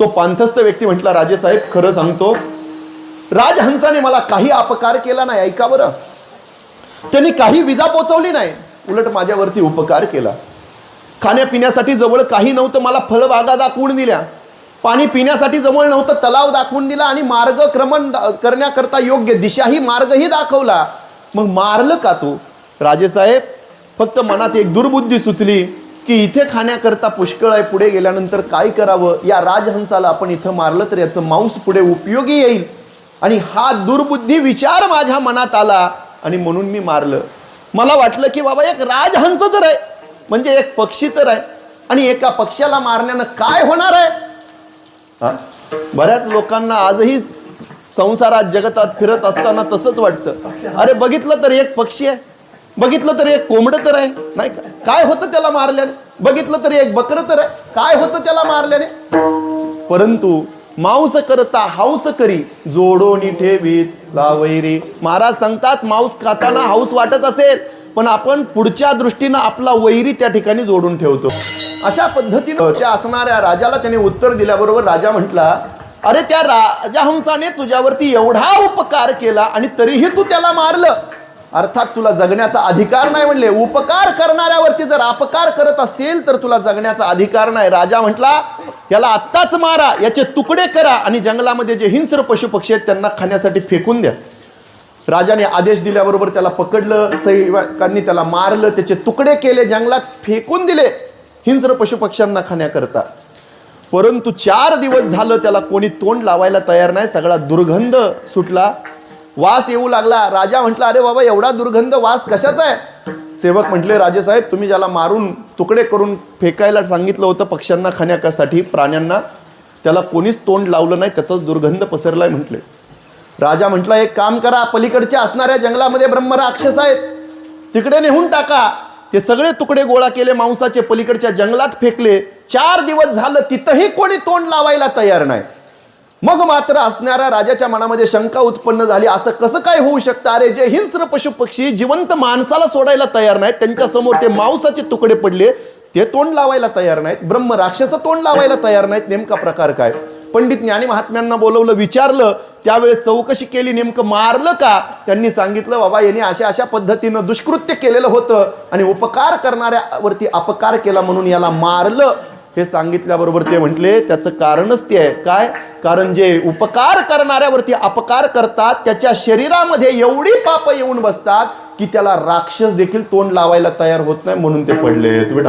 तो पांथस्थ व्यक्ती म्हटला राजेसाहेब खरं सांगतो राजहंसाने मला काही अपकार केला नाही. ऐका बरं. त्यांनी काही विजा पोचवली नाही. उलट माझ्यावरती उपकार केला. खाण्यापिण्यासाठी जवळ काही नव्हतं मला फळबागा दाखवून दिल्या. पाणी पिण्यासाठी जवळ नव्हतं तलाव दाखवून दिला आणि मार्गक्रमण क्रमण करण्याकरता योग्य दिशाही मार्गही दाखवला. मग मारलं का तू? राजेसाहेब फक्त मनात एक दुर्बुद्धी सुचली. की इथे खाण्याकरता पुष्कळ आहे पुढे गेल्यानंतर काय करावं? या राजहंसाला आपण इथं मारलं तर याचं मांस पुढे उपयोगी येईल. आणि हा दुर्बुद्धी विचार माझ्या मनात आला आणि म्हणून मी मारलं. मला वाटलं की बाबा एक राजहंस तर आहे. म्हणजे एक पक्षी तर आहे. आणि एका पक्ष्याला मारण्यानं काय होणार आहे? बऱ्याच लोकांना आजही संसारात जगतात फिरत असताना तसंच वाटतं. अरे बघितलं तर एक पक्षी आहे. बघितलं तर एक कोंबड तर आहे नाही का? काय होतं त्याला मारल्याने? बघितलं तर एक बकर तर आहे. काय होतं त्याला मारल्याने? परंतु मांस करता हाऊस करी जोडोनी ठेवीत लावैरी. महाराज सांगतात मांस खाताना हाऊस वाटत असेल पण आपण पुढच्या दृष्टीनं आपला वैरी त्या ठिकाणी जोडून ठेवतो. अशा पद्धतीनं त्या असणाऱ्या राजाला त्याने उत्तर दिल्याबरोबर राजा म्हटला अरे त्या राजहंसाने तुझ्यावरती एवढा उपकार केला आणि तरीही तू त्याला मारलं. अर्थात तुला जगण्याचा अधिकार नाही म्हणले. उपकार करणाऱ्यावरती जर अपकार करत असतील तर तुला जगण्याचा अधिकार नाही. राजा म्हटला याला आत्ताच मारा याचे तुकडे करा आणि जंगलामध्ये जे हिंस्र पशु पक्षी आहेत त्यांना खाण्यासाठी फेकून द्या. राजाने आदेश दिल्याबरोबर त्याला पकडलं सैनिकांनी त्याला मारलं त्याचे तुकडे केले जंगलात फेकून दिले हिंस्र पशुपक्ष्यांना खाण्याकरता. परंतु चार दिवस झालं त्याला कोणी तोंड लावायला तयार नाही सगळा दुर्गंध सुटला. वास येऊ लागला. राजा म्हटला अरे बाबा एवढा दुर्गंध वास कशाचा आहे? सेवक म्हटले राजेसाहेब तुम्ही ज्याला मारून तुकडे करून फेकायला सांगितलं होतं पक्ष्यांना खाण्यासाठी प्राण्यांना त्याला कोणीच तोंड लावलं नाही त्याचा दुर्गंध पसरलाय म्हटले. राजा म्हटला एक काम करा पलीकडच्या असणाऱ्या जंगलामध्ये ब्रह्मराक्षस आहेत. तिकडे नेहून टाका. ते सगळे तुकडे गोळा केले मांसाचे पलीकडच्या जंगलात फेकले. चार दिवस झालं तिथंही कोणी तोंड लावायला तयार नाही. मग मात्र असणाऱ्या राजाच्या मनामध्ये शंका उत्पन्न झाली. असं कसं काय होऊ शकतं? अरे जे हिंस्र पशु पक्षी जिवंत माणसाला सोडायला तयार नाहीत त्यांच्यासमोर ते मांसाचे तुकडे पडले ते तोंड लावायला तयार नाहीत ब्रह्म राक्षस तोंड लावायला तयार नाहीत नेमका प्रकार काय? पंडित ज्ञानी महात्म्यांना बोलवलं विचारलं त्यावेळेस चौकशी केली नेमकं मारलं का? त्यांनी सांगितलं बाबा यांनी अशा अशा पद्धतीनं दुष्कृत्य केलेलं होतं आणि उपकार करणाऱ्यावरती अपकार केला म्हणून याला मारलं. हे सांगितल्याबरोबर ते म्हटले त्याचं कारणच ते आहे. काय? कारण जे उपकार करणाऱ्यावरती अपकार करतात त्याच्या शरीरामध्ये एवढी पाप येऊन बसतात की त्याला राक्षस देखील तोंड लावायला तयार होत नाही म्हणून ते पडले तुम्ही